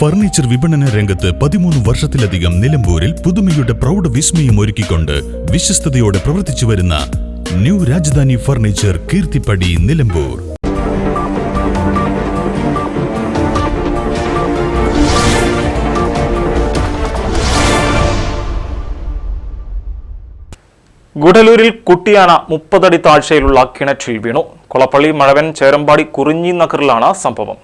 Furniture വിപണന രംഗത്ത് പതിമൂന്ന് വർഷത്തിലധികം നിലമ്പൂരിൽ പുതുമയുടെ പ്രൗഢ വിസ്മയം ഒരുക്കിക്കൊണ്ട് വിശ്വസ്തയോടെ പ്രവർത്തിച്ചു വരുന്ന ന്യൂ രാജധാനി ഫർണിച്ചർ കീർത്തിപ്പടി നിലമ്പൂർ. ഗുഡലൂരിൽ കുട്ടിയാന മുപ്പതടി താഴ്ചയിലുള്ള കിണറ്റിൽ വീണു. കൊളപ്പള്ളി മഴവൻ ചേരമ്പാടി കുറിഞ്ഞി നഗറിലാണ് സംഭവം.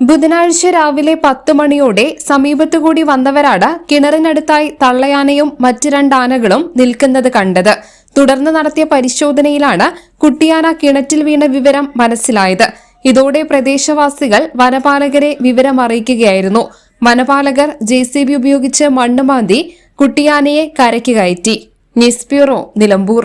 ബുധനാഴ്ച രാവിലെ പത്ത് മണിയോടെ സമീപത്തുകൂടി വന്നവരാണ് കിണറിനടുത്തായി തള്ളയാനയും മറ്റ് രണ്ടാനകളും നിൽക്കുന്നത് കണ്ടത്. തുടർന്ന് നടത്തിയ പരിശോധനയിലാണ് കുട്ടിയാന കിണറ്റിൽ വീണ വിവരം മനസ്സിലായത്. ഇതോടെ പ്രദേശവാസികൾ വനപാലകരെ വിവരം അറിയിക്കുകയായിരുന്നു വനപാലകർ ജെ സി ബി ഉപയോഗിച്ച് മണ്ണ് മാന്തി കുട്ടിയാനയെ കരയ്ക്ക് കയറ്റി. News bureau Nilambur.